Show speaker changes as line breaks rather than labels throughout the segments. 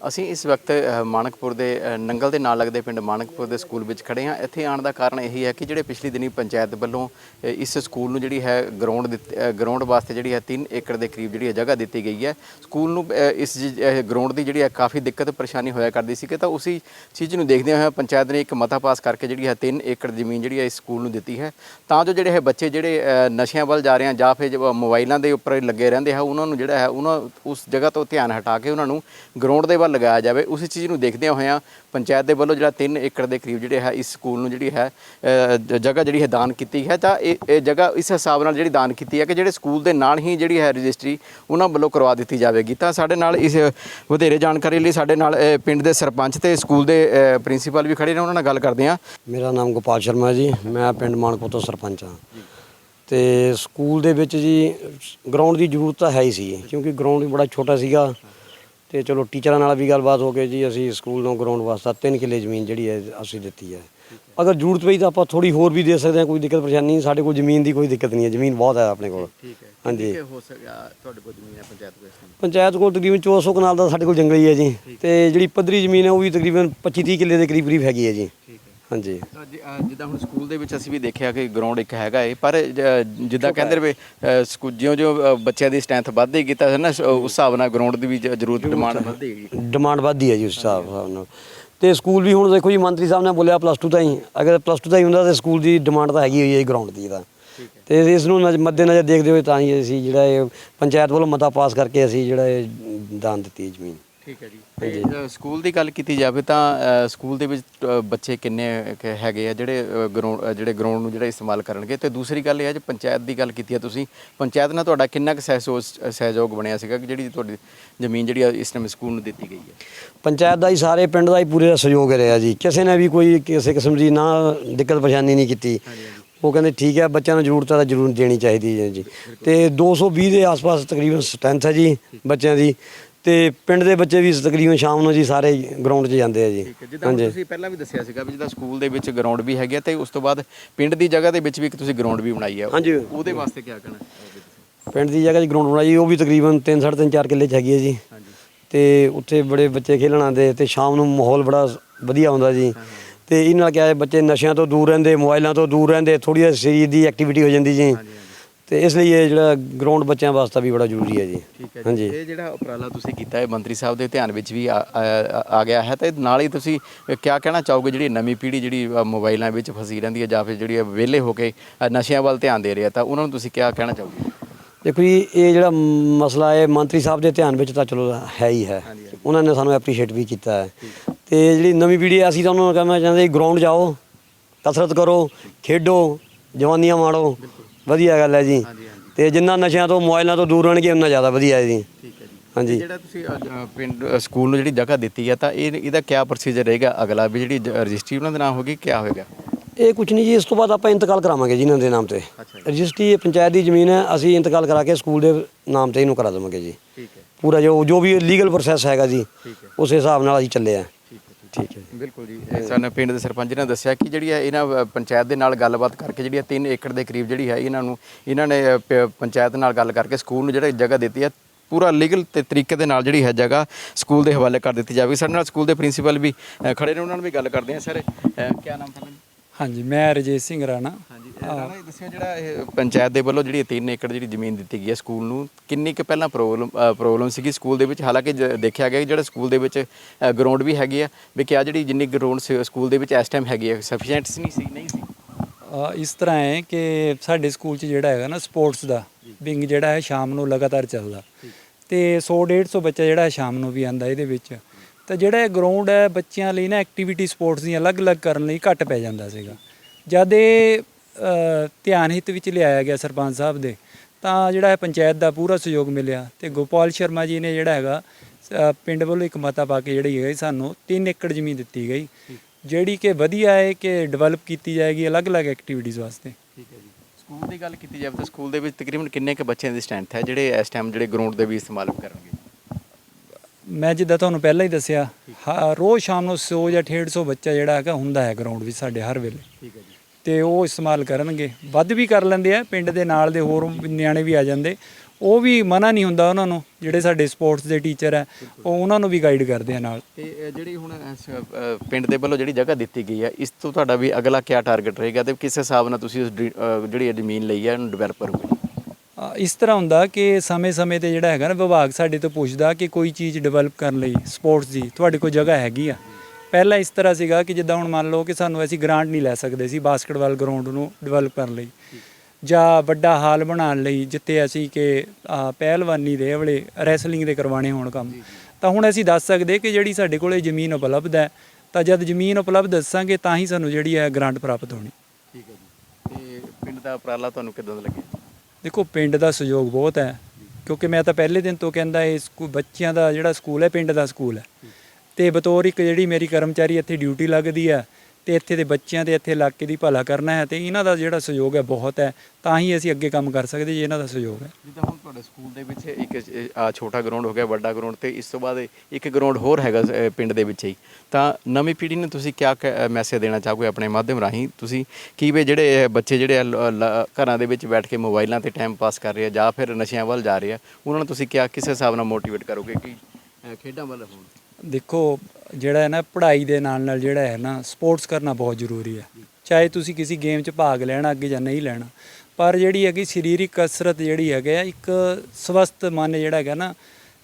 ਅਸੀਂ ਇਸ ਵਕਤ ਅ, ਮਾਣਕਪੁਰ ਦੇ ਨੰਗਲ ਦੇ ਨਾਲ ਲੱਗਦੇ ਪਿੰਡ ਮਾਣਕਪੁਰ ਦੇ ਸਕੂਲ ਵਿੱਚ ਖੜੇ ਹਾਂ। ਇੱਥੇ ਆਉਣ ਦਾ ਕਾਰਨ ਇਹੀ ਹੈ ਕਿ ਜਿਹੜੇ ਪਿਛਲੀ ਦਿਨੀ ਪੰਚਾਇਤ ਵੱਲੋਂ ਇਸ ਸਕੂਲ ਨੂੰ ਜਿਹੜੀ ਹੈ ਗਰਾਊਂਡ ਗਰਾਊਂਡ ਵਾਸਤੇ ਜਿਹੜੀ ਹੈ 3 ਏਕੜ ਦੇ ਕਰੀਬ ਜਿਹੜੀ ਹੈ ਜਗ੍ਹਾ ਦਿੱਤੀ ਗਈ ਹੈ। ਸਕੂਲ ਨੂੰ ਅ, ਇਸ ਗਰਾਊਂਡ ਦੀ ਜਿਹੜੀ ਹੈ ਕਾਫੀ ਦਿੱਕਤ ਪਰੇਸ਼ਾਨੀ ਹੋਇਆ ਕਰਦੀ ਸੀ ਕਿ ਤਾਂ ਉਸੇ ਚੀਜ਼ ਨੂੰ ਦੇਖਦੇ ਹੋਏ ਪੰਚਾਇਤ ਨੇ ਇੱਕ ਮਤਾ ਪਾਸ ਕਰਕੇ ਜਿਹੜੀ ਹੈ 3 ਏਕੜ ਜ਼ਮੀਨ ਜਿਹੜੀ ਹੈ ਇਸ ਸਕੂਲ ਨੂੰ ਦਿੱਤੀ ਹੈ। ਤਾਂ ਜੋ ਜਿਹੜੇ ਹੈ ਬੱਚੇ ਜਿਹੜੇ ਨਸ਼ਿਆਂ ਵੱਲ ਜਾ ਰਹੇ ਹਨ ਜਾਂ ਫਿਰ ਜੋ ਮੋਬਾਈਲਾਂ ਦੇ ਉੱਪਰ ਲੱਗੇ ਰਹਿੰਦੇ ਆ ਉਹਨਾਂ ਨੂੰ ਜਿਹੜਾ ਹੈ ਉਹਨਾਂ ਉਸ ਜਗ੍ਹਾ ਤੋਂ ਧਿਆਨ ਹਟਾ ਕੇ ਉਹਨਾਂ ਨੂੰ ਗਰਾਊਂਡ ਦੇ ਵੱਲ ਲਗਾਇਆ ਜਾਵੇ, ਉਸ ਚੀਜ਼ ਨੂੰ ਦੇਖਦਿਆਂ ਹੋਇਆਂ ਪੰਚਾਇਤ ਦੇ ਵੱਲੋਂ ਜਿਹੜਾ 3 ਏਕੜ ਦੇ ਕਰੀਬ ਜਿਹੜੇ ਹੈ, ਇਸ ਸਕੂਲ ਨੂੰ ਜਿਹੜੀ ਹੈ ਜਗ੍ਹਾ ਜਿਹੜੀ ਹੈ ਦਾਨ ਕੀਤੀ ਹੈ, ਤਾਂ ਇਹ ਇਹ ਜਗ੍ਹਾ ਇਸ ਹਿਸਾਬ ਨਾਲ ਜਿਹੜੀ ਦਾਨ ਕੀਤੀ ਹੈ ਕਿ ਜਿਹੜੇ ਸਕੂਲ ਦੇ ਨਾਲ ਹੀ ਜਿਹੜੀ ਹੈ ਰਜਿਸਟਰੀ ਉਹਨਾਂ ਵੱਲੋਂ ਕਰਵਾ ਦਿੱਤੀ ਜਾਵੇਗੀ। ਤਾਂ ਸਾਡੇ ਨਾਲ ਇਸ ਵਧੇਰੇ ਜਾਣਕਾਰੀ ਲਈ ਸਾਡੇ ਨਾਲ ਪਿੰਡ ਦੇ ਸਰਪੰਚ ਤੇ ਸਕੂਲ ਦੇ ਪ੍ਰਿੰਸੀਪਲ ਵੀ ਖੜੇ ਨੇ, ਉਹਨਾਂ ਨਾਲ ਗੱਲ ਕਰਦੇ ਹਾਂ।
ਮੇਰਾ ਨਾਮ ਗੋਪਾਲ ਸ਼ਰਮਾ ਜੀ, ਮੈਂ ਪਿੰਡ ਮਾਨਕਪੁਰ ਤੋਂ ਸਰਪੰਚ ਹਾਂ। ਤੇ ਸਕੂਲ ਦੇ ਵਿੱਚ ਜੀ ਗਰਾਊਂਡ ਦੀ ਜ਼ਰੂਰਤ ਤਾਂ ਹੈ ਹੀ ਸੀ, ਕਿਉਂਕਿ ਗਰਾਊਂਡ ਵੀ ਬੜਾ ਛੋਟਾ ਸੀਗਾ। ਤੇ ਚਲੋ ਟੀਚਰਾਂ ਨਾਲ ਵੀ ਗੱਲਬਾਤ ਹੋ ਕੇ ਜੀ ਅਸੀਂ ਸਕੂਲ ਨੂੰ ਗਰਾਊਂਡ ਵਾਸਤੇ 3 ਕਿੱਲੇ ਜ਼ਮੀਨ ਜਿਹੜੀ ਹੈ ਅਸੀਂ ਦਿੱਤੀ ਹੈ। ਅਗਰ ਜ਼ਰੂਰਤ ਪਈ ਤਾਂ ਆਪਾਂ ਥੋੜੀ ਹੋਰ ਵੀ ਦੇ ਸਕਦੇ ਹਾਂ ਕੋਈ ਦਿੱਕਤ ਪਰੇਸ਼ਾਨੀ ਨਹੀਂ ਸਾਡੇ ਕੋਲ ਜ਼ਮੀਨ ਦੀ ਕੋਈ ਦਿੱਕਤ ਨਹੀਂ ਹੈ ਜ਼ਮੀਨ ਬਹੁਤ ਹੈ ਆਪਣੇ ਕੋਲ।
ਠੀਕ ਹੈ।
ਹਾਂਜੀ।
ਹੋ ਸਕਿਆ ਤੁਹਾਡੇ ਕੋਲ ਜ਼ਮੀਨ ਹੈ ਪੰਚਾਇਤ ਕੋਲ
ਪੰਚਾਇਤ ਕੋਲ ਤਕਰੀਬਨ 1400 ਕਨਾਲ ਦਾ ਸਾਡੇ ਕੋਲ ਜੰਗਲੀ ਹੈ ਜੀ ਤੇ ਜਿਹੜੀ ਪੱਧਰੀ ਜ਼ਮੀਨ ਹੈ ਉਹ ਵੀ ਤਕਰੀਬਨ 25 30 ਕਿੱਲੇ ਦੇ ਕਰੀਬ ਕਰੀਬ ਹੈਗੀ ਹੈ ਜੀ।
ਹੈ
ਹਾਂਜੀ।
ਤਾਂ ਜਿ- ਅ, ਜਿੱਦਾਂ ਹੁਣ ਸਕੂਲ ਦੇ ਵਿੱਚ ਅਸੀਂ ਵੀ ਦੇਖਿਆ ਕਿ ਗਰਾਊਂਡ ਇੱਕ ਹੈਗਾ ਏ ਪਰ ਜ- ਜਿੱਦਾਂ ਕਹਿੰਦੇ ਰਵੇ ਸਕੂ ਜਿਉਂ ਜਿਉਂ ਅ, ਬੱਚਿਆਂ ਦੀ ਸਟਰੈਂਥ ਵੱਧੇਗੀ ਤਾਂ ਨਾ ਸ- ਉਸ ਹਿਸਾਬ ਨਾਲ ਗਰਾਊਂਡ ਦੀ ਵੀ ਜ- ਜ਼ਰੂਰਤ ਡਿਮਾਂਡ ਵਧੇਗੀ
ਡਿਮਾਂਡ ਵੱਧਦੀ ਹੈ ਜੀ ਉਸ ਹਿਸਾਬ ਹਿਸਾਬ ਨਾਲ। ਤੇ ਸਕੂਲ ਵੀ ਹੁਣ ਦੇਖੋ ਜੀ ਮੰਤਰੀ ਸਾਹਿਬ ਨੇ ਬੋਲਿਆ ਪਲੱਸ 2 ਤਾਈਂ। ਅਗਰ ਪਲੱਸ 2 ਤਾਈਂ ਹੁੰਦਾ ਤਾਂ ਸਕੂਲ ਦੀ ਡਿਮਾਂਡ ਤਾਂ ਹੈਗੀ ਹੋਈ ਹੈ ਗਰਾਊਂਡ ਦੀ ਤਾਂ। ਤੇ ਇਸ ਨੂੰ ਨਜ਼- ਮੱਦੇਨਜ਼ਰ ਦੇਖਦੇ ਹੋਏ ਤਾਂ ਹੀ ਅਸੀਂ ਜਿਹੜਾ ਇਹ ਪੰਚਾਇਤ ਵੱਲੋਂ ਮਤਾ ਪਾਸ ਕਰਕੇ ਅਸੀਂ ਜਿਹੜਾ ਇਹ ਦਾਨ ਦਿੱਤੀ ਹੈ ਜ਼ਮੀਨ।
ਠੀਕ ਹੈ ਜੀ। ਤੇ ਅ, ਸਕੂਲ ਦੀ ਗੱਲ ਕੀਤੀ ਜਾਵੇ ਤਾਂ ਅ, ਸਕੂਲ ਦੇ ਵਿੱਚ ਅ, ਬੱਚੇ ਕਿੰਨੇ ਕੁ ਹੈਗੇ ਆ ਜਿਹੜੇ ਗਰਾਊਂਡ ਜਿਹੜੇ ਗਰਾਊਂਡ ਨੂੰ ਜਿਹੜਾ ਇਸਤੇਮਾਲ ਕਰਨਗੇ? ਤੇ ਦੂਸਰੀ ਗੱਲ ਇਹ ਹੈ ਜੇ ਪੰਚਾਇਤ ਦੀ ਗੱਲ ਕੀਤੀ ਹੈ ਤੁਸੀਂ ਪੰਚਾਇਤ ਨਾਲ ਤੁਹਾਡਾ ਕਿੰਨਾ ਕੁ ਸਹਿਯੋਗ ਸਹਿਯੋਗ ਬਣਿਆ ਸੀਗਾ ਕਿ ਜਿਹੜੀ ਤੁਹਾਡੀ ਜ਼ਮੀਨ ਜਿਹੜੀ ਆ ਇਸ ਟਾਈਮ ਸਕੂਲ ਨੂੰ ਦਿੱਤੀ ਗਈ ਹੈ?
ਪੰਚਾਇਤ ਦਾ ਹੀ ਸਾਰੇ ਪਿੰਡ ਦਾ ਹੀ ਪੂਰੇ ਸਹਿਯੋਗ ਰਿਹਾ ਜੀ। ਕਿਸੇ ਨੇ ਵੀ ਕੋਈ ਕਿਸੇ ਕਿਸਮ ਦੀ ਨਾ ਦਿੱਕਤ ਪਰੇਸ਼ਾਨੀ ਨਹੀਂ ਕੀਤੀ। ਉਹ ਕਹਿੰਦੇ ਠੀਕ ਹੈ ਬੱਚਿਆਂ ਨੂੰ ਜ਼ਰੂਰਤ ਹੈ ਤਾਂ ਜ਼ਰੂਰ ਦੇਣੀ ਚਾਹੀਦੀ ਹੈ ਜੀ। ਤੇ 220 ਦੇ ਆਸ-ਪਾਸ ਤਕਰੀਬਨ ਸਟਰੈਂਥ ਹੈ ਜੀ ਬੱਚਿਆਂ ਦੀ। ਤੇ ਪਿੰਡ ਦੇ ਬੱਚੇ ਵੀ ਤਕਰੀਬਨ ਸ਼ਾਮ ਨੂੰ ਜੀ ਸਾਰੇ ਗਰਾਊਂਡ 'ਚ ਜਾਂਦੇ ਆ ਜੀ।
ਠੀਕ ਹੈ ਜਿੱਦਾਂ ਹੁਣ ਤੁਸੀਂ ਪਹਿਲਾਂ ਵੀ ਦੱਸਿਆ ਸੀਗਾ ਵੀ ਜਿੱਦਾਂ ਸਕੂਲ ਦੇ ਵਿੱਚ ਗਰਾਊਂਡ ਵੀ ਹੈਗੇ ਆ ਤੇ ਉਸ ਤੋਂ ਬਾਅਦ ਪਿੰਡ ਦੀ ਜਗ੍ਹਾ ਦੇ ਵਿੱਚ ਵੀ ਇੱਕ ਤੁਸੀਂ ਗਰਾਊਂਡ ਵੀ ਬਣਾਈ ਹੈ
ਹਾਂਜੀ।
ਉਹਦੇ ਵਾਸਤੇ ਕੀ ਕਹਿਣਾ
ਪਿੰਡ ਦੀ ਜਗ੍ਹਾ 'ਚ ਗਰਾਊਂਡ ਬਣਾਈ ਉਹ ਵੀ ਤਕਰੀਬਨ 3 3.5 4 ਕਿੱਲੇ 'ਚ ਹੈਗੀ ਹੈ ਜੀ।
ਹਾਂਜੀ।
ਤੇ ਉੱਥੇ ਬੜੇ ਬੱਚੇ ਖੇਲਣ ਆਉਂਦੇ ਤੇ ਸ਼ਾਮ ਨੂੰ ਮਾਹੌਲ ਬੜਾ ਵਧੀਆ ਹੁੰਦਾ ਜੀ। ਤੇ ਇਹਨਾਂ ਨਾਲ ਕਿਹਾ ਬੱਚੇ ਨਸ਼ਿਆਂ ਤੋਂ ਦੂਰ ਰਹਿੰਦੇ ਮੋਬਾਈਲਾਂ ਤੋਂ ਦੂਰ ਰਹਿੰਦੇ ਥੋੜੀ ਜਿਹੀ ਸਰੀਰ ਦੀ ਐਕਟੀਵਿਟੀ ਹੋ ਜਾਂਦੀ ਜੀ।
ਹਾਂਜੀ।
ਤੇ ਇਸ ਲਈ ਇਹ ਜਿਹੜਾ ਗਰਾਊਂਡ ਬੱਚਿਆਂ ਵਾਸਤੇ ਵੀ ਬੜਾ ਜ਼ਰੂਰੀ ਹੈ ਜੀ।
ਠੀਕ ਹੈ ਜੀ।
ਹਾਂਜੀ।
ਇਹ ਜਿਹੜਾ ਉਪਰਾਲਾ ਤੁਸੀਂ ਕੀਤਾ ਹੈ ਮੰਤਰੀ ਸਾਹਿਬ ਦੇ ਧਿਆਨ ਵਿੱਚ ਵੀ ਆ ਗਿਆ ਹੈ ਤੇ ਨਾਲ ਹੀ ਤੁਸੀਂ ਕੀ ਕਹਿਣਾ ਚਾਹੋਗੇ ਜਿਹੜੀ ਨਵੀਂ ਪੀੜ੍ਹੀ ਜਿਹੜੀ ਮੋਬਾਈਲਾਂ ਵਿੱਚ ਫਸੀ ਰਹਿੰਦੀ ਹੈ ਜਾਂ ਫਿਰ ਜਿਹੜੀ ਵਿਹਲੇ ਹੋ ਕੇ ਨਸ਼ਿਆਂ ਵੱਲ ਧਿਆਨ ਦੇ ਰਹੀ ਹੈ ਤਾਂ ਉਹਨਾਂ ਨੂੰ ਤੁਸੀਂ ਕੀ ਕਹਿਣਾ ਚਾਹੋਗੇ?
ਦੇਖੋ ਜੀ ਇਹ ਜਿਹੜਾ ਮਸਲਾ ਹੈ ਮੰਤਰੀ ਸਾਹਿਬ ਦੇ ਧਿਆਨ ਵਿੱਚ ਤਾਂ ਚਲੋ ਹੈ ਹੀ ਹੈ। ਉਹਨਾਂ ਨੇ ਸਾਨੂੰ ਐਪਰੀਸ਼ੀਏਟ ਵੀ ਕੀਤਾ ਹੈ। ਤੇ ਜਿਹੜੀ ਨਵੀਂ ਪੀੜ੍ਹੀ ਅਸੀਂ ਤਾਂ ਉਹਨਾਂ ਨੂੰ ਕਹਿਣਾ ਚਾਹੁੰਦੇ ਗਰਾਊਂਡ ਜਾਓ ਕਸਰਤ ਕਰੋ ਖੇਡੋ ਜਵਾਨੀਆਂ ਮਾਣੋ ਵਧੀਆ ਗੱਲ ਹੈ ਜੀ।
ਹਾਂਜੀ ਹਾਂਜੀ।
ਤੇ ਜਿੰਨਾ ਨਸ਼ਿਆਂ ਤੋਂ ਮੋਬਾਈਲਾਂ ਤੋਂ ਦੂਰ ਰਹਿਣਗੇ ਉਨਾ ਜ਼ਿਆਦਾ ਵਧੀਆ ਹੈ ਜੀ।
ਠੀਕ ਹੈ ਜੀ।
ਹਾਂਜੀ।
ਜਿਹੜਾ ਤੁਸੀਂ ਅ, ਅ, ਪਿੰਡ ਅ, ਸਕੂਲ ਨੂੰ ਜਿਹੜੀ ਜਗ੍ਹਾ ਦਿੱਤੀ ਹੈ ਤਾਂ ਇਹ ਇਹਦਾ ਕੀ ਪ੍ਰੋਸੀਜਰ ਰਹੇਗਾ? ਅਗਲਾ ਵੀ ਜਿਹੜੀ ਜ- ਰਜਿਸਟਰੀ ਉਹਨਾਂ ਦੇ ਨਾਮ ਹੋਗੀ ਕੀ ਹੋਏਗਾ?
ਇਹ ਕੁਝ ਨਹੀਂ ਜੀ ਇਸ ਤੋਂ ਬਾਅਦ ਆਪਾਂ ਇੰਤਕਾਲ ਕਰਾਵਾਂਗੇ ਜੀ ਇਹਨਾਂ ਦੇ ਨਾਮ ਤੇ।
ਅੱਛਾ।
ਰਜਿਸਟਰੀ ਇਹ ਪੰਚਾਇਤ ਦੀ ਜ਼ਮੀਨ ਹੈ ਅਸੀਂ ਇੰਤਕਾਲ ਕਰਾ ਕੇ ਸਕੂਲ ਦੇ ਨਾਮ ਤੇ ਇਹਨੂੰ ਕਰਾ ਦੇਵਾਂਗੇ ਜੀ।
ਠੀਕ ਹੈ।
ਪੂਰਾ ਜੋ ਜੋ ਵੀ ਲੀਗਲ ਪ੍ਰੋਸੈਸ ਹੈਗਾ ਜੀ
ਠੀਕ ਹੈ।
ਉਸ ਹਿਸਾਬ ਨਾਲ ਅਸੀਂ ਚੱਲੇ ਆ
ਠੀਕ ਹੈ
ਹੈ
ਬਿਲਕੁਲ ਜੀ। ਇਹ ਸਾਨੂੰ ਪਿੰਡ ਦੇ ਸਰਪੰਚ ਨੇ ਦੱਸਿਆ ਕਿ ਜਿਹੜੀ ਹੈ ਇਹਨਾਂ ਅ, ਪੰਚਾਇਤ ਦੇ ਨਾਲ ਗੱਲਬਾਤ ਕਰਕੇ ਜਿਹੜੀ 3 ਏਕੜ ਦੇ ਕਰੀਬ ਜਿਹੜੀ ਹੈ ਇਹਨਾਂ ਨੂੰ ਇਹਨਾਂ ਨੇ ਅ, ਪ- ਪੰਚਾਇਤ ਨਾਲ ਗੱਲ ਕਰਕੇ ਸਕੂਲ ਨੂੰ ਜਿਹੜਾ ਜਗ੍ਹਾ ਦਿੱਤੀ ਹੈ ਪੂਰਾ ਲੀਗਲ ਤੇ ਤਰੀਕੇ ਦੇ ਨਾਲ ਜਿਹੜੀ ਹੈ ਜਗ੍ਹਾ ਸਕੂਲ ਦੇ ਹਵਾਲੇ ਕਰ ਦਿੱਤੀ ਜਾਵੇ ਸਾਡੇ ਨਾਲ ਸਕੂਲ ਦੇ ਪ੍ਰਿੰਸੀਪਲ ਵੀ ਅ, ਖੜੇ ਨੇ ਉਹਨਾਂ ਨਾਲ ਵੀ ਗੱਲ ਕਰਦੇ ਹਾਂ। ਸਰ ਕੀ ਨਾਮ ਤੁਹਾਡਾ
ਹਾਂਜੀ ਮੈਂ ਰਜੇਸ਼ ਸਿੰਘ ਰਾਣਾ।
ਹਾਂਜੀ। ਰਾਣਾ ਜੀ ਦੱਸਿਓ ਜਿਹੜਾ ਇਹ ਪੰਚਾਇਤ ਦੇ ਵੱਲੋਂ ਜਿਹੜੀ 3 ਏਕੜ ਜਿਹੜੀ ਜ਼ਮੀਨ ਦਿੱਤੀ ਗਈ ਹੈ ਸਕੂਲ ਨੂੰ ਕਿੰਨੀ ਕੁ ਪਹਿਲਾਂ ਪ੍ਰੋਬਲਮ ਪ੍ਰੋਬਲਮ ਸੀਗੀ ਸਕੂਲ ਦੇ ਵਿੱਚ? ਹਾਲਾਂਕਿ ਜ- ਦੇਖਿਆ ਗਿਆ ਕਿ ਜਿਹੜਾ ਸਕੂਲ ਦੇ ਵਿੱਚ ਗਰਾਊਂਡ ਵੀ ਹੈਗੀ ਆ ਵੀ ਕਿਆ ਜਿਹੜੀ ਜਿੰਨੀ ਗਰਾਊਂਡ ਸਕੂਲ ਦੇ ਵਿੱਚ ਇਸ ਟਾਈਮ ਹੈਗੀ ਹੈ ਸਫੀਸ਼ੀਐਂਟ ਨਹੀਂ ਸੀ ਨਹੀਂ ਸੀ?
ਅ, ਇਸ ਤਰ੍ਹਾਂ ਹੈ ਕਿ ਸਾਡੇ ਸਕੂਲ 'ਚ ਜਿਹੜਾ ਹੈਗਾ ਨਾ ਸਪੋਰਟਸ ਦਾ ਵਿੰਗ ਜਿਹੜਾ ਹੈ ਸ਼ਾਮ ਨੂੰ ਲਗਾਤਾਰ ਚੱਲਦਾ। ਤੇ 100 150 ਬੱਚਾ ਜਿਹੜਾ ਹੈ ਸ਼ਾਮ ਨੂੰ ਵੀ ਆਂਦਾ ਇਹਦੇ ਵਿੱਚ। ਤਾਂ ਜਿਹੜਾ ਇਹ ਗਰਾਊਂਡ ਹੈ ਬੱਚਿਆਂ ਲਈ ਨਾ ਐਕਟੀਵਿਟੀ ਸਪੋਰਟਸ ਦੀਆਂ ਅਲੱਗ-ਅਲੱਗ ਕਰਨ ਲਈ ਘੱਟ ਪੈ ਜਾਂਦਾ ਸੀਗਾ। ਜਦ ਇਹ ਧਿਆਨ ਹਿੱਤ ਵਿੱਚ ਲਿਆਇਆ ਗਿਆ ਸਰਪੰਚ ਸਾਹਿਬ ਦੇ। ਤਾਂ ਜਿਹੜਾ ਹੈ ਪੰਚਾਇਤ ਦਾ ਪੂਰਾ ਸਹਿਯੋਗ ਮਿਲਿਆ ਤੇ ਗੋਪਾਲ ਸ਼ਰਮਾ ਜੀ ਨੇ ਜਿਹੜਾ ਹੈਗਾ ਪਿੰਡ ਵੱਲੋਂ ਇੱਕ ਮਤਾ ਪਾ ਕੇ ਜਿਹੜੀ ਹੈ ਸਾਨੂੰ 3 ਏਕੜ ਜ਼ਮੀਨ ਦਿੱਤੀ ਗਈ। ਜਿਹੜੀ ਕਿ ਵਧੀਆ ਹੈ ਕਿ ਡਿਵੈਲਪ ਕੀਤੀ ਜਾਏਗੀ ਅਲੱਗ-ਅਲੱਗ ਐਕਟੀਵਿਟੀਜ਼ ਵਾਸਤੇ।
ਠੀਕ ਹੈ ਜੀ। ਸਕੂਲ ਦੀ ਗੱਲ ਕੀਤੀ ਜਾਵੇ ਤਾਂ ਸਕੂਲ ਦੇ ਵਿੱਚ ਤਕਰੀਬਨ ਕਿੰਨੇ ਕੁ ਬੱਚਿਆਂ ਦੀ ਸਟਰੈਂਥ ਹੈ ਜਿਹੜੇ ਇਸ ਟਾਈਮ ਜਿਹੜੇ ਗਰਾਊਂਡ ਦੇ ਵੀ ਇਸਤੇਮਾਲ ਕਰਨਗੇ?
ਮੈਂ ਜਿੱਦਾਂ ਤੁਹਾਨੂੰ ਪਹਿਲਾਂ ਹੀ ਦੱਸਿਆ ਰੋਜ਼ ਸ਼ਾਮ ਨੂੰ 100 ਜਾਂ 150 ਬੱਚਾ ਜਿਹੜਾ ਹੈਗਾ ਹੁੰਦਾ ਹੈ ਗਰਾਊਂਡ ਵਿੱਚ ਸਾਡੇ ਹਰ ਵੇਲੇ।
ਠੀਕ ਹੈ ਜੀ।
ਤੇ ਉਹ ਇਸਤੇਮਾਲ ਕਰਨਗੇ। ਵੱਧ ਵੀ ਕਰ ਲੈਂਦੇ ਆ ਪਿੰਡ ਦੇ ਨਾਲ ਦੇ ਹੋਰ ਨਿਆਣੇ ਵੀ ਆ ਜਾਂਦੇ। ਉਹ ਵੀ ਮਨਾ ਨਹੀਂ ਹੁੰਦਾ ਉਹਨਾਂ ਨੂੰ ਜਿਹੜੇ ਸਾਡੇ ਸਪੋਰਟਸ ਦੇ ਟੀਚਰ ਹੈ ਉਹ ਉਹਨਾਂ ਨੂੰ ਵੀ ਗਾਈਡ ਕਰਦੇ ਆ ਨਾਲ।
ਤੇ ਜਿਹੜੀ ਹੁਣ ਪਿੰਡ ਦੇ ਵੱਲੋਂ ਜਿਹੜੀ ਜਗ੍ਹਾ ਦਿੱਤੀ ਗਈ ਹੈ ਇਸ ਤੋਂ ਤੁਹਾਡਾ ਵੀ ਅਗਲਾ ਕੀ ਟਾਰਗੇਟ ਰਹੇਗਾ ਤੇ ਕਿਸ ਹਿਸਾਬ ਨਾਲ ਤੁਸੀਂ ਉਸ ਜਿਹੜੀ ਜ਼ਮੀਨ ਲਈ ਹੈ ਉਹਨੂੰ ਡਿਵੈਲਪ ਕਰੋਗੇ?
ਇਸ ਤਰ੍ਹਾਂ ਹੁੰਦਾ ਕਿ ਸਮੇਂ-ਸਮੇਂ ਤੇ ਜਿਹੜਾ ਹੈਗਾ ਨਾ ਵਿਭਾਗ ਸਾਡੇ ਤੋਂ ਪੁੱਛਦਾ ਕਿ ਕੋਈ ਚੀਜ਼ ਡਿਵੈਲਪ ਕਰਨ ਲਈ ਸਪੋਰਟਸ ਦੀ ਤੁਹਾਡੇ ਕੋਲ ਜਗ੍ਹਾ ਹੈਗੀ ਆ। ਪਹਿਲਾਂ ਇਸ ਤਰ੍ਹਾਂ ਸੀਗਾ ਕਿ ਜਿੱਦਾਂ ਹੁਣ ਮੰਨ ਲਓ ਕਿ ਸਾਨੂੰ ਅਸੀਂ ਗ੍ਰਾਂਟ ਨਹੀਂ ਲੈ ਸਕਦੇ ਸੀ ਬਾਸਕਟਬਾਲ ਗਰਾਊਂਡ ਨੂੰ ਡਿਵੈਲਪ ਕਰਨ ਲਈ ਜਾਂ ਵੱਡਾ ਹਾਲ ਬਣਾਉਣ ਲਈ ਜਿੱਥੇ ਅਸੀਂ ਕਿ ਪਹਿਲਵਾਨੀ ਦੇ ਵਾਲੇ ਰੈਸਲਿੰਗ ਦੇ ਕਰਵਾਣੇ ਹੋਣ ਕੰਮ। ਤਾਂ ਹੁਣ ਅਸੀਂ ਦੱਸ ਸਕਦੇ ਕਿ ਜਿਹੜੀ ਸਾਡੇ ਕੋਲੇ ਜ਼ਮੀਨ ਉਪਲਬਧ ਹੈ ਤਾਂ ਜਦ ਜ਼ਮੀਨ ਉਪਲਬਧ ਦੱਸਾਂਗੇ ਤਾਂ ਹੀ ਸਾਨੂੰ ਜਿਹੜੀ ਹੈ ਗ੍ਰਾਂਟ ਪ੍ਰਾਪਤ ਹੋਣੀ।
ਠੀਕ ਹੈ ਜੀ। ਤੇ ਪਿੰਡ ਦਾ ਉਪਰਾਲਾ ਤੁਹਾਨੂੰ ਕਿਦਾਂ ਦਾ ਲੱਗਿਆ
ਦੇਖੋ ਪਿੰਡ ਦਾ ਸਹਿਯੋਗ ਬਹੁਤ ਹੈ ਕਿਉਂਕਿ ਮੈਂ ਤਾਂ ਪਹਿਲੇ ਦਿਨ ਤੋਂ ਕਹਿੰਦਾ ਇਹ ਸਕੂ ਬੱਚਿਆਂ ਦਾ ਜਿਹੜਾ ਸਕੂਲ ਹੈ ਪਿੰਡ ਦਾ ਸਕੂਲ ਹੈ। ਤੇ ਬਤੌਰ ਇੱਕ ਜਿਹੜੀ ਮੇਰੀ ਕਰਮਚਾਰੀ ਇੱਥੇ ਡਿਊਟੀ ਲੱਗਦੀ ਹੈ ਤੇ ਇੱਥੇ ਦੇ ਬੱਚਿਆਂ ਤੇ ਇੱਥੇ ਇਲਾਕੇ ਦੀ ਭਲਾ ਕਰਨਾ ਹੈ ਤੇ ਇਹਨਾਂ ਦਾ ਜਿਹੜਾ ਸਹਿਯੋਗ ਹੈ ਬਹੁਤ ਹੈ ਤਾਂ ਹੀ ਅਸੀਂ ਅੱਗੇ ਕੰਮ ਕਰ ਸਕਦੇ ਜੇ ਇਹਨਾਂ ਦਾ ਸਹਿਯੋਗ ਹੈ।
ਜਿੱਦਾਂ ਹੁਣ ਤੁਹਾਡੇ ਸਕੂਲ ਦੇ ਵਿੱਚ ਇੱਕ ਆ ਛੋਟਾ ਗਰਾਊਂਡ ਹੋ ਗਿਆ ਵੱਡਾ ਗਰਾਊਂਡ ਤੇ ਇਸ ਤੋਂ ਬਾਅਦ ਇੱਕ ਗਰਾਊਂਡ ਹੋਰ ਹੈਗਾ ਅ, ਪਿੰਡ ਦੇ ਵਿੱਚ ਹੀ। ਤਾਂ ਨਵੀਂ ਪੀੜ੍ਹੀ ਨੂੰ ਤੁਸੀਂ ਕੀ ਮੈਸੇਜ ਦੇਣਾ ਚਾਹੋਗੇ ਆਪਣੇ ਮਾਧਿਅਮ ਰਾਹੀਂ? ਤੁਸੀਂ ਕੀ ਵੀ ਜਿਹੜੇ ਇਹ ਬੱਚੇ ਜਿਹੜੇ ਆ ਲ- ਲ- ਘਰਾਂ ਦੇ ਵਿੱਚ ਬੈਠ ਕੇ ਮੋਬਾਈਲਾਂ ਤੇ ਟਾਈਮ ਪਾਸ ਕਰ ਰਹੇ ਆ ਜਾਂ ਫਿਰ ਨਸ਼ਿਆਂ ਵੱਲ ਜਾ ਰਹੇ ਆ ਉਹਨਾਂ ਨੂੰ ਤੁਸੀਂ ਕਿਆ ਕਿਸ ਹਿਸਾਬ ਨਾਲ ਮੋਟੀਵੇਟ ਕਰੋਗੇ ਕਿ ਅ, ਖੇਡਾਂ ਵੱਲ ਹੋਣ?
ਦੇਖੋ ਜਿਹੜਾ ਹੈ ਨਾ ਪੜ੍ਹਾਈ ਦੇ ਨਾਲ ਨਾਲ ਜਿਹੜਾ ਹੈ ਨਾ ਸਪੋਰਟਸ ਕਰਨਾ ਬਹੁਤ ਜ਼ਰੂਰੀ ਹੈ। ਚਾਹੇ ਤੁਸੀਂ ਕਿਸੇ ਗੇਮ 'ਚ ਭਾਗ ਲੈਣਾ ਅੱਗੇ ਜਾਂ ਨਹੀਂ ਲੈਣਾ ਪਰ ਜਿਹੜੀ ਹੈਗੀ ਸਰੀਰਕ ਕਸਰਤ ਜਿਹੜੀ ਹੈਗਾ ਆ, ਇੱਕ ਸਵਸਥ ਮਨ ਜਿਹੜਾ ਹੈਗਾ ਨਾ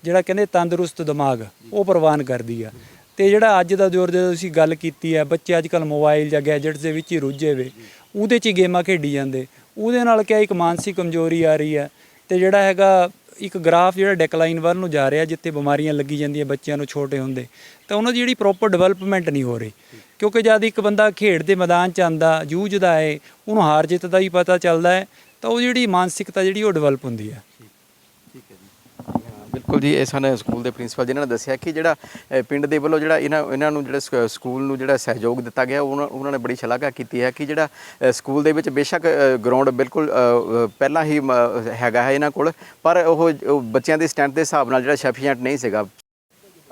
ਜਿਹੜਾ ਕਹਿੰਦੇ ਤੰਦਰੁਸਤ ਦਿਮਾਗ ਉਹ ਪ੍ਰਵਾਨ ਕਰਦੀ ਆ। ਤੇ ਜਿਹੜਾ ਅੱਜ ਦਾ ਦੌਰ ਜਦੋਂ ਤੁਸੀਂ ਗੱਲ ਕੀਤੀ ਹੈ ਬੱਚੇ ਅੱਜ ਕੱਲ ਮੋਬਾਈਲ ਜਾਂ ਗੈਜਟਸ ਦੇ ਵਿੱਚ ਹੀ ਰੁੱਝੇ ਵੇ ਉਹਦੇ 'ਚ ਹੀ ਗੇਮਾਂ ਖੇਡੀ ਜਾਂਦੇ। ਉਹਦੇ ਨਾਲ ਕਿਆ ਇੱਕ ਮਾਨਸਿਕ ਕਮਜ਼ੋਰੀ ਆ ਰਹੀ ਹੈ ਤੇ ਜਿਹੜਾ ਹੈਗਾ ਇੱਕ ਗ੍ਰਾਫ ਜਿਹੜਾ ਡਿਕਲਾਈਨ ਵੱਲ ਨੂੰ ਜਾ ਰਿਹਾ ਜਿੱਥੇ ਬਿਮਾਰੀਆਂ ਲੱਗੀ ਜਾਂਦੀਆਂ ਬੱਚਿਆਂ ਨੂੰ ਛੋਟੇ ਹੁੰਦੇ, ਤਾਂ ਉਹਨਾਂ ਦੀ ਜਿਹੜੀ ਪ੍ਰੋਪਰ ਡਿਵੈਲਪਮੈਂਟ ਨਹੀਂ ਹੋ ਰਹੀ। ਕਿਉਂਕਿ ਜਦ ਇੱਕ ਬੰਦਾ ਖੇਡ ਦੇ ਮੈਦਾਨ 'ਚ ਆਂਦਾ ਜੂਝਦਾ ਹੈ, ਉਹਨੂੰ ਹਾਰ ਜਿੱਤ ਦਾ ਹੀ ਪਤਾ ਚੱਲਦਾ ਹੈ, ਤਾਂ ਉਹ ਜਿਹੜੀ ਮਾਨਸਿਕਤਾ ਜਿਹੜੀ ਉਹ ਡਿਵੈਲਪ ਹੁੰਦੀ ਹੈ।
ਬਿਲਕੁਲ ਜੀ ਇਹ ਸਾਨੂੰ ਸਕੂਲ ਦੇ ਪ੍ਰਿੰਸੀਪਲ ਜਿਨ੍ਹਾਂ ਨੇ ਦੱਸਿਆ ਕਿ ਜਿਹੜਾ ਅ, ਪਿੰਡ ਦੇ ਵੱਲੋਂ ਜਿਹੜਾ ਇਹਨਾਂ ਇਹਨਾਂ ਨੂੰ ਜਿਹੜਾ ਸ- ਸਕੂਲ ਨੂੰ ਜਿਹੜਾ ਸਹਿਯੋਗ ਦਿੱਤਾ ਗਿਆ ਉਹਨਾਂ ਉਹਨਾਂ ਨੇ ਬੜੀ ਸ਼ਲਾਘਾ ਕੀਤੀ ਹੈ ਕਿ ਜਿਹੜਾ ਅ, ਸਕੂਲ ਦੇ ਵਿੱਚ ਬੇਸ਼ੱਕ ਗਰਾਊਂਡ ਬਿਲਕੁਲ ਅ, ਅ, ਪਹਿਲਾਂ ਹੀ ਮ, ਹੈਗਾ ਹੈ ਇਹਨਾਂ ਕੋਲ ਪਰ ਉਹ ਉਹ ਬੱਚਿਆਂ ਦੀ ਸਟੈਂਥ ਦੇ ਹਿਸਾਬ ਨਾਲ ਜਿਹੜਾ ਸਫੀਸ਼ੀਐਂਟ ਨਹੀਂ ਸੀਗਾ।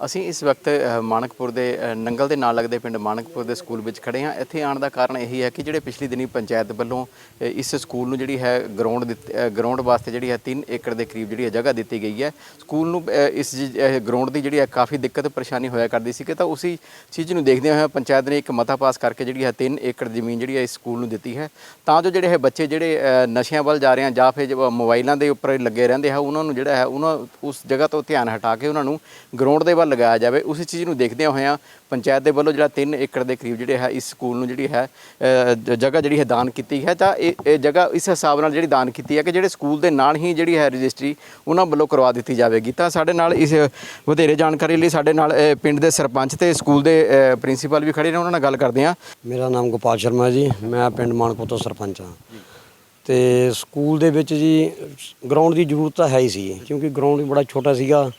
ਅਸੀਂ ਇਸ ਵਕਤ ਮਾਨਕਪੁਰ ਦੇ ਨੰਗਲ ਦੇ ਨਾਲ ਲੱਗਦੇ ਪਿੰਡ ਮਾਣਕਪੁਰ ਦੇ ਸਕੂਲ ਵਿੱਚ ਖੜੇ ਹਾਂ। ਇੱਥੇ ਆਉਣ ਦਾ ਕਾਰਨ ਇਹੀ ਹੈ ਕਿ ਜਿਹੜੇ ਪਿਛਲੀ ਦਿਨੀ ਪੰਚਾਇਤ ਵੱਲੋਂ ਇਸ ਸਕੂਲ ਨੂੰ ਜਿਹੜੀ ਹੈ ਗਰਾਊਂਡ ਗਰਾਊਂਡ ਵਾਸਤੇ ਜਿਹੜੀ ਹੈ 3 ਏਕੜ ਦੇ ਕਰੀਬ ਜਿਹੜੀ ਹੈ ਜਗ੍ਹਾ ਦਿੱਤੀ ਗਈ ਹੈ। ਸਕੂਲ ਨੂੰ ਅ, ਇਸ ਗਰਾਊਂਡ ਦੀ ਜਿਹੜੀ ਹੈ ਕਾਫੀ ਦਿੱਕਤ ਪਰੇਸ਼ਾਨੀ ਹੋਇਆ ਕਰਦੀ ਸੀ ਕਿ ਤਾਂ ਉਸੇ ਚੀਜ਼ ਨੂੰ ਦੇਖਦੇ ਹੋਏ ਪੰਚਾਇਤ ਨੇ ਇੱਕ ਮਤਾ ਪਾਸ ਕਰਕੇ ਜਿਹੜੀ ਹੈ 3 ਏਕੜ ਜ਼ਮੀਨ ਜਿਹੜੀ ਹੈ ਇਸ ਸਕੂਲ ਨੂੰ ਦਿੱਤੀ ਹੈ। ਤਾਂ ਜੋ ਜਿਹੜੇ ਇਹ ਬੱਚੇ ਜਿਹੜੇ ਨਸ਼ਿਆਂ ਵੱਲ ਜਾ ਰਹੇ ਆ ਜਾਂ ਫਿਰ ਮੋਬਾਈਲਾਂ ਦੇ ਉੱਪਰ ਲੱਗੇ ਰਹਿੰਦੇ ਆ ਉਹਨਾਂ ਨੂੰ ਜਿਹੜਾ ਹੈ ਉਹਨਾਂ ਉਸ ਜਗ੍ਹਾ ਤੋਂ ਧਿਆਨ ਹਟਾ ਕੇ ਉਹਨਾਂ ਨੂੰ ਗਰਾਊਂਡ ਦੇ ਵੱਲ ਲਗਾਇਆ ਜਾਵੇ, ਉਸੇ ਚੀਜ਼ ਨੂੰ ਦੇਖਦਿਆਂ ਹੋਇਆਂ ਪੰਚਾਇਤ ਦੇ ਵੱਲੋਂ ਜਿਹੜਾ 3 ਏਕੜ ਦੇ ਕਰੀਬ ਜਿਹੜੇ ਹੈ, ਇਸ ਸਕੂਲ ਨੂੰ ਜਿਹੜੀ ਹੈ ਜਗ੍ਹਾ ਜਿਹੜੀ ਹੈ ਦਾਨ ਕੀਤੀ ਹੈ, ਤਾਂ ਇਹ ਇਹ ਜਗ੍ਹਾ ਇਸ ਹਿਸਾਬ ਨਾਲ ਜਿਹੜੀ ਦਾਨ ਕੀਤੀ ਹੈ ਕਿ ਜਿਹੜੇ ਸਕੂਲ ਦੇ ਨਾਲ ਹੀ ਜਿਹੜੀ ਹੈ ਰਜਿਸਟਰੀ ਉਹਨਾਂ ਵੱਲੋਂ ਕਰਵਾ ਦਿੱਤੀ ਜਾਵੇਗੀ। ਤਾਂ ਸਾਡੇ ਨਾਲ ਇਸ ਵਧੇਰੇ ਜਾਣਕਾਰੀ ਲਈ ਸਾਡੇ ਨਾਲ ਪਿੰਡ ਦੇ ਸਰਪੰਚ ਤੇ ਸਕੂਲ ਦੇ ਪ੍ਰਿੰਸੀਪਲ ਵੀ ਖੜੇ ਨੇ, ਉਹਨਾਂ ਨਾਲ ਗੱਲ ਕਰਦੇ ਹਾਂ।
ਮੇਰਾ ਨਾਮ ਗੋਪਾਲ ਸ਼ਰਮਾ ਜੀ, ਮੈਂ ਪਿੰਡ ਮਾਨਕਪੁਰ ਤੋਂ ਸਰਪੰਚ ਹਾਂ। ਤੇ ਸਕੂਲ ਦੇ ਵਿੱਚ ਜੀ ਗਰਾਊਂਡ ਦੀ ਜ਼ਰੂਰਤ ਤਾਂ ਹੈ ਹੀ ਸੀ, ਕਿਉਂਕਿ ਗਰਾਊਂਡ ਵੀ ਬੜਾ ਛੋਟਾ ਸੀਗਾ।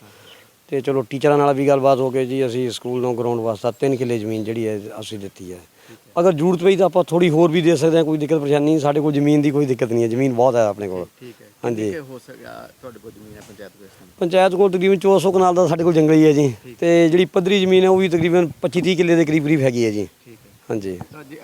ਤੇ ਚਲੋ ਟੀਚਰਾਂ ਨਾਲ ਵੀ ਗੱਲਬਾਤ ਹੋ ਗਈ ਜੀ ਅਸੀਂ ਸਕੂਲ ਨੂੰ ਗਰਾਊਂਡ ਵਾਸਤੇ 3 ਕਿੱਲੇ ਜ਼ਮੀਨ ਜਿਹੜੀ ਹੈ ਅਸੀਂ ਦਿੱਤੀ ਹੈ। ਅਗਰ ਜ਼ਰੂਰਤ ਪਈ ਤਾਂ ਆਪਾਂ ਥੋੜੀ ਹੋਰ ਵੀ ਦੇ ਸਕਦੇ ਹਾਂ ਕੋਈ ਦਿੱਕਤ ਪਰੇਸ਼ਾਨੀ ਨਹੀਂ ਸਾਡੇ ਕੋਲ ਜ਼ਮੀਨ ਦੀ ਕੋਈ ਦਿੱਕਤ ਨਹੀਂ ਹੈ ਜ਼ਮੀਨ ਬਹੁਤ ਹੈ ਆਪਣੇ ਕੋਲ।
ਠੀਕ ਹੈ
ਹਾਂਜੀ।
ਹੋ ਸਕਿਆ ਤੁਹਾਡੇ ਕੋਲ ਜ਼ਮੀਨ ਹੈ ਪੰਚਾਇਤ ਕੋਲ ਇਸ time?
ਪੰਚਾਇਤ ਕੋਲ ਤਕਰੀਬਨ 400 ਕਨਾਲ ਦਾ ਸਾਡੇ ਕੋਲ ਜੰਗਲ ਹੀ ਹੈ। ਜੀ ਤੇ ਜਿਹੜੀ ਪੱਧਰੀ ਜ਼ਮੀਨ ਹੈ ਉਹ ਵੀ ਤਕਰੀਬਨ 25 30 ਕਿੱਲੇ ਦੇ ਕਰੀਬ ਕਰੀਬ ਹੈਗੀ ਹੈ ਜੀ।
ਠੀਕ ਹੈ।
ਹਾਂਜੀ।
ਤਾਂ ਜੀ, ਅ,